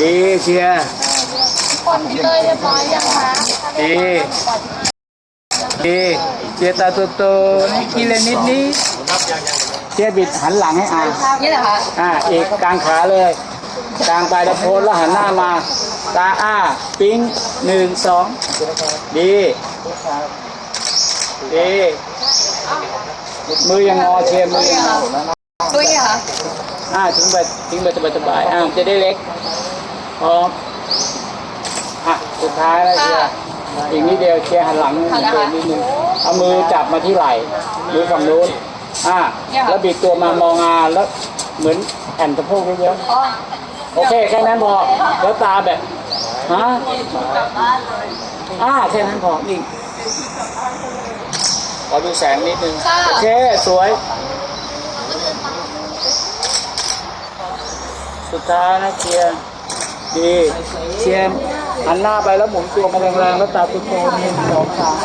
ดีเชียร์คนเตยเรียบร้อยยังคะดีดีเชียร์ตาโตๆนี่กินเลยนิดนิดเชียร์บิดหันหลังให้อานี่เหรอคะอ่าเอกกลางขาเลยกลางปลายตะโพนแล้วหันหน้ามา ตาอ้า ปิ้งหนึ่งสองดีดีมือยังงอเชียร์มือยังงอตัวนี้เหรอคะ อ่าทิ้งไปทิ้งไปสบายๆอ่าจะได้เล็กพร้อมอะสุดท้ายแล้วเชียร์อีกนิดเดียวเชียร์หันหลังตัวนิดนึงเอามือจับมาที่ไหล่มือฝั่งนู้นอ่าแล้วบิดตัวมามองอาแล้วเหมือนแอนสะโพกเยอะๆอ๋อโอเคแค่นั้นพอแล้วตาแบบฮะอ่าแค่นั้นพอนี่ขอดูแสงนิดนึงโอเคสวย สุดท้ายนะเชียร์ดีเชียร์หันหน้าไปแล้วหมุนตัวมาแรงๆแล้วตาตุ้โตๆหนึ่งสองสาม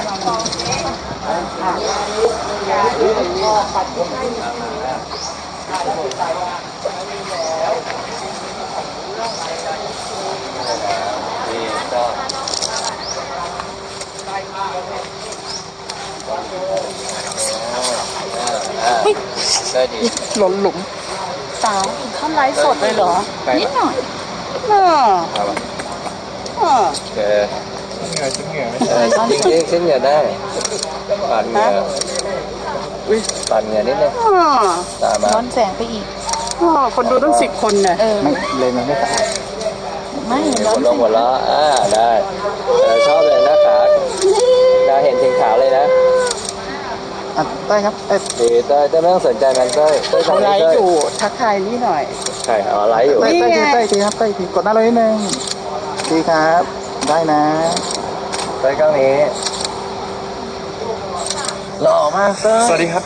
ได้ดีหล่นหลุม สาวท่านไลฟ์สดเลยเหรอไปนิดปะหน่อยอ่าเอาปะอ่าเออเออจริงจริงๆขึ้นเหงื่อได้ปั่นเหงื่ออุ้ยปั่นเหงื่อนิดนึงอ่าตามมาย้อนแสงไปอีกอ่าคนดูตั้งสิบคนเนี่ยเออไม่เลยมันไม่สะอาดไม่หัย้อวนลงหัวล้ออ่าได้เออชอบเลยนะขาดาเห็นถึงขาเลยนะ อะได้ครับเอ้ยดีเต้ยเต้ยไม่ต้องสนใจมันเต้ยเต้ยเขาทำไลนี้ฟ์เต้ยอยู่ทักทายนี่หน่อย ใช่เอาไลฟ์อยู่ เต้ยเต้ยทีเต้ยทีครับเต้ยทีกดหน้าเรานิดนึงดีครับ ได้นะ เต้ยกล้องนี้หล่อมากเต้ยสวัสดีครับ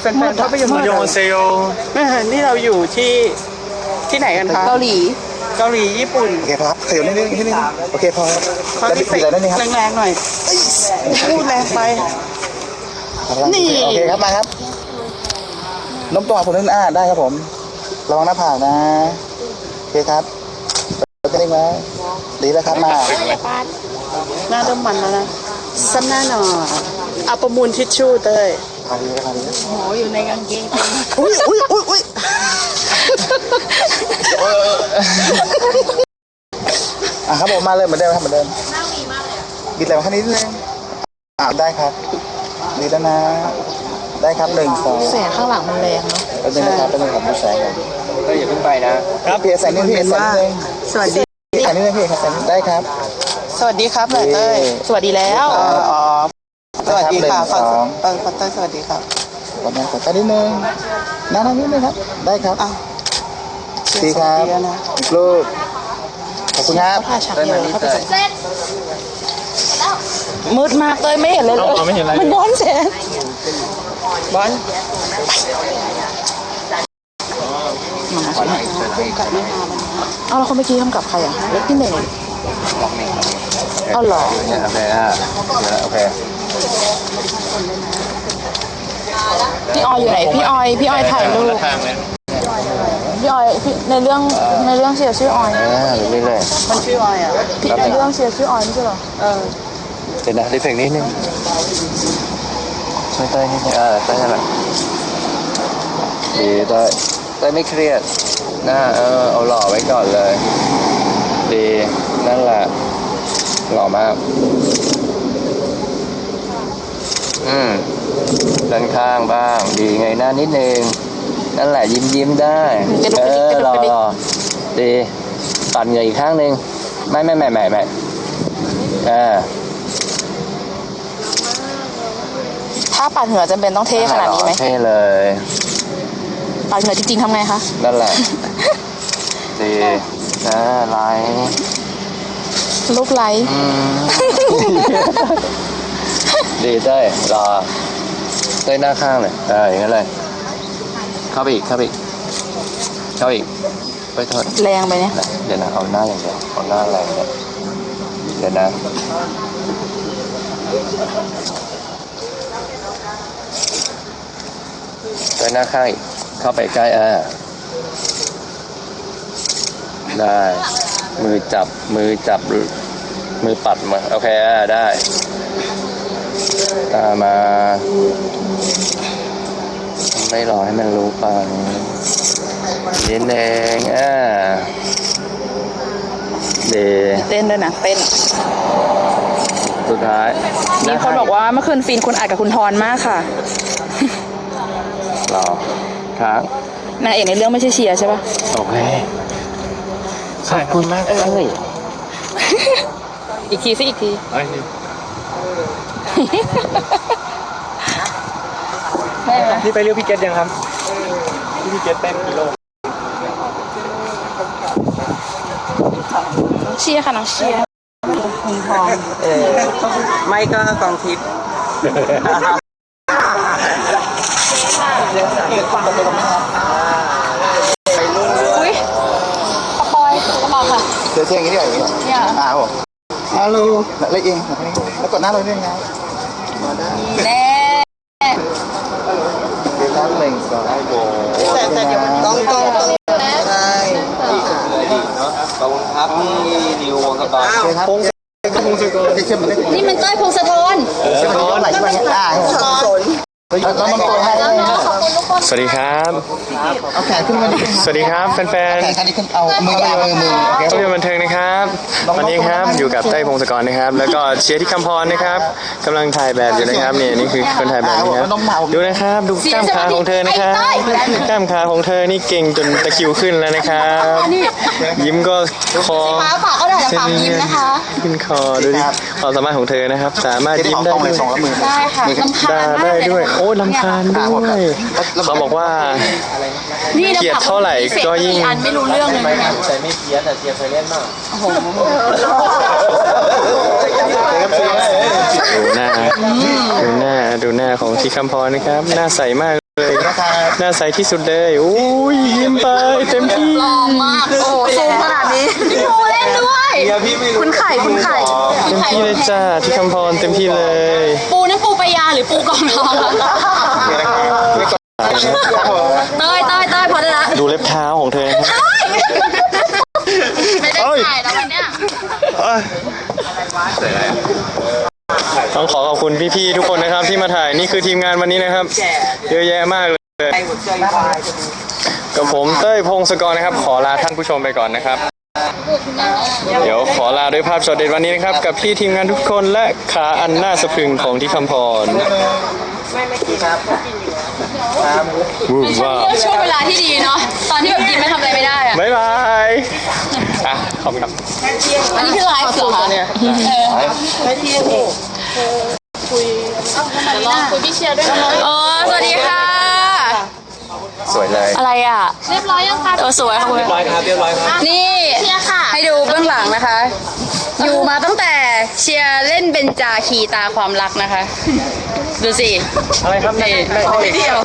แฟนๆภาพยนตร์โยเซโยแม่นี่เราอยู่ที่ที่ไหนกันคะเกาหลี เกาหลีญี่ปุ่นโอเคครับขยับนิดนึงนิดนึงโอเคพอครับเขาแล้วที่ปิดอะไรนิดนึงครับ แรงๆหน่อยเอ้ยพูดแรงไป นี่ โอเคครับมาครับน้มตัวผมนึงอ่าได้ครับผมระวังหน้าผากนะโอเคครับเราจะได้ไหมดีแล้วครับมาหน้าเริ่มมันแล้วนะซ้ำหน้าหน่อยเอาประมูลทิชชู่เต้ยพาดีแล้วพาดีโหอยู่ในกางเกงอุ้ยอุ้ยอุ้ยอุ้ยอะครับผมมาเลยเหมือนเดิมครับเหมือนเดิมบิดแรงแค่นี้นิดนึงอ่าได้ครับ ดีแล้วนะ ได้ครับหนึ่งสองแสงข้างหลังมันแรงเนาะแป๊บนึงนะครับแป๊บนึงครับดูแสงก่อนเต้ยอย่าเพิ่งไปนะครับพี่แสงนิดพี่เป็นแสงว่านิดนึงสวัสดีแสงนิดนึงพี่ครับแสงนิดได้ครับ สวัสดีครับหน่อยเต้ยสวัสดีแล้วอ๋ออ๋อสวัสดีค่ะหนึ่งสองเออเต้ยสวัสดีครับกดนะกดแค่นิดนึงนั่นนิดนึงครับ ได้ครับอ้าวดีครับสวัสดีแล้วนะอีกรูปขอบคุณครับถ่ายฉากเดียวเข้าไปใส่ มืดมากเลยไม่เห็นเลยเลยไม่เห็นอะไรมันย้อนแสงบอลเอาแล้วคนเมื่อกี้ทำกับใครอะพี่เน่ง เอาเหรอ เนี่ยโอเคอะโอเคพี่ออยอยู่ไหนพี่ออยพี่ออยถ่ายรูปพี่ออยพี่ในเรื่องในเรื่องเสียชื่อออยอ่าเรื่อยมันชื่ออะไรอะ พี่ในเรื่องเสียชื่อออยไม่ใช่เหรอเออๆเดี๋ยวนะรีเฟกนิดนึงช่วยเต้ยนิดนึงเออเต้ยนั่นแหละดีเต้ยเต้ยไม่เครียดหน้าเออเอาหล่อไว้ก่อนเลย ดีนั่นแหละหล่อมาก อืมด้านข้างบ้าง ดีไงหน้านิดนึงนั่นแหละยิ้มยิ้มๆได้เออหล่อดีปัดเหงื่ออีกข้างหนึ่งไม่ไม่ไม่ไม่ไม่เออ ถ้าปัดเหงื่อจำเป็นต้องเท่ขนาดนี้ไหมเท่เลยปัดเหงื่อจริงๆทำไงคะนั่นแหละดีนะไลน์ลูกไลท์อืมดีเต้ยรอเต้ยหน้าข้างเลยเอออย่างนั้นเลยเข้าไปอีกเข้าไปอีกเข้าไปอีกไปโทษแรงไปเนี่ยนะเดี๋ยวนะเอาหน้าอย่างเดียวเอาหน้าอะไรเนี่ยเดี๋ยวนะ เต้ยหน้าข้างอีกเข้าไปใกล้เออได้ มือจับมือจับ มือปัดมาโอเคอะได้ ตามมา ไม่รอให้มันรู้ปังนิดนึงอ่าเดเต้นด้วยนะเต้น สุดท้ายมีคนบอกว่าเมื่อคืนฟีนคุณอัดกับคุณทอนมากค่ะ รอค้างนางเอกในเรื่องไม่ใช่เชียร์ใช่ปะโอเคขอบคุณมากเอ้ยอีกทีสิอีกทีนี่ไปเรียกพี่เกตยังครับพี่เกตเต้นกิโลน้องเชียร์ค่ะน้องเชียร์ไม่ก็กองทิพย์ อุ้ยสปอยกระบอกค่ะ เดี๋ยวเทียงอย่างนี้ดีกว่าอย่างนี้เนี่ยอ่าครับผมฮัลโหลเล็กเองแล้วกดหน้าเราด้วยไงแน่เดี๋ยวครับหนึ่งสองแต่แต่เดี๋ยวมันต้องต้องต้องใช่ขอบคุณครับพี่นิววงกระบาโอเคครับพงศกรพงศกรเข้าเล็กนี่มันต้ยพงศธร เข้มมาเล็กไหลขึ้นมาอย่างนี้อ่าสนแล้วน้องตัวให้ได้นะ สวัสดีครับ เอาแขนขึ้นมานิดนึงสวัสดีครับแฟนแขนข้างนี้ขึ้นเอามือเอามือมือโอเคๆภาพยนตร์บันเทิงนะครับวันนี้ครับอยู่กับเต้ยพงศกรนะครับ แล้วก็เชียร์ที่คำพรนะครับกำลังถ่ายแบบอยู่นะครับเนี่ยนี่คือคนถ่ายแบบนะครับดูนะครับดูกล้ามขาของเธอนะครับกล้ามขาของเธอนี่เก่งจนตะคริวขึ้นแล้วนะครับ ยิ้มก็คอฟ้าฝากก็ได้แต่ฝากยิ้มนะคะ ขึ้นคอดูดิความสามารถของเธอนะครับ สามารถเจ๊ยิ้ขมอได้ต้องด้เลวยยสองแล้วมือได้ค่ะลำคาได้ญมากได้เลยด้วย โอ้ลำคาญด้วยเขาบอกว่า นี่เกลียดเท่าไหร่ก็ยิ่ง อันไม่รู้เรื่องเลยนะแต่ไม่เพี้ยนแต่เชียร์เคยเล่นมากดูหน้าดูหน้าดูหน้าของที่คำพรนะครับ หน้าใสมากเลยหน้าใสที่สุดเลยอุ้ยยิ้มไปเต็มที่ปลอมมากโอ้โหซูมขนาดนี้พี่ปูเล่นด้วยคุณไข่คุณไข่เต็มที่เลยจ้าที่คำพรเต็มที่เลย ปูนั่นปูปยาหรือปูกองทองคะ เต้ยเต้ยเต้ยพอได้ละดูเล็บเท้าของเธอนะครับไม่ได้ถ่ายแล้ววันเนี้ยต้องขอขอบคุณพี่ๆทุกคนนะครับที่มาถ่ายนี่คือทีมงานวันนี้นะครับ เยอะแยะมากเลยกับผมเต้ยพงศกรนะครับ ขอลาท่านผู้ชมไปก่อนนะครับ เดี๋ยวขอลาด้วยภาพช็อตเด็ดวันนี้นะครับ กับพี่ทีมงานทุกคนและขาอันน่าสะพรึงของที่คำพรวู้ ว้าวช่วงเวลาที่ดีเนาะ ตอนที่แบบกินไม่ทำอะไรไม่ได้อะบ๊ายบายอะขอบคุณครับอันนี้คือไลฟ์เหรอคะเออคุยคุยพี่เชียร์ด้วยเออสวัสดีค่ะ สวยเลยอะไรอะเรียบร้อยยังคะเออสวยค่ะคุณเรียบร้อยครับเรียบร้อยครับนี่ให้ดูเบื้องหลังนะคะ อยู่มาตั้งแต่ เชียร์เล่นเบนจาคีตาความรักนะคะ ดูสิอะไรครับในในไม่เดียว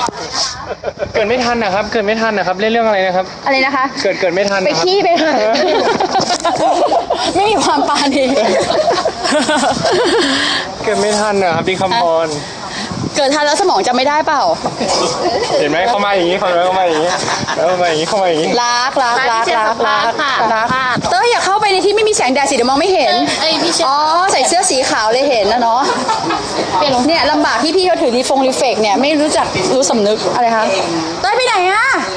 เกิดไม่ทันนะครับ เกิดไม่ทันนะครับ เล่นเรื่องอะไรนะครับ อะไรนะคะ เกิดเกิดไม่ทันไปนะครับขี้ไปเถอะไม่มีความปานีเกิดไม่ทันนะครับที่คำพร เกิดทันแล้วสมองจำไม่ได้เปล่า เห็นไหมเข้ามาอย่างนี้เข้ามาเข้ามาอย่างนี้แล้วเข้ามาอย่างนี้เข้ามาอย่างนี้ รักรักรักรักรักรักเต้ยอย่าเข้า ไปในที่ไม่มีแสงแดดสิเดี๋ยวมองไม่เห็นอ๋อใส่เสื้อสีขาวเลยเห็นนะเนาะเนี่ยลำบากที่พี่เขาถือรีฟงรีเฟกเนี่ยไม่รู้จักรู้สำนึกอะไรคะเต้ยไปไหนอะ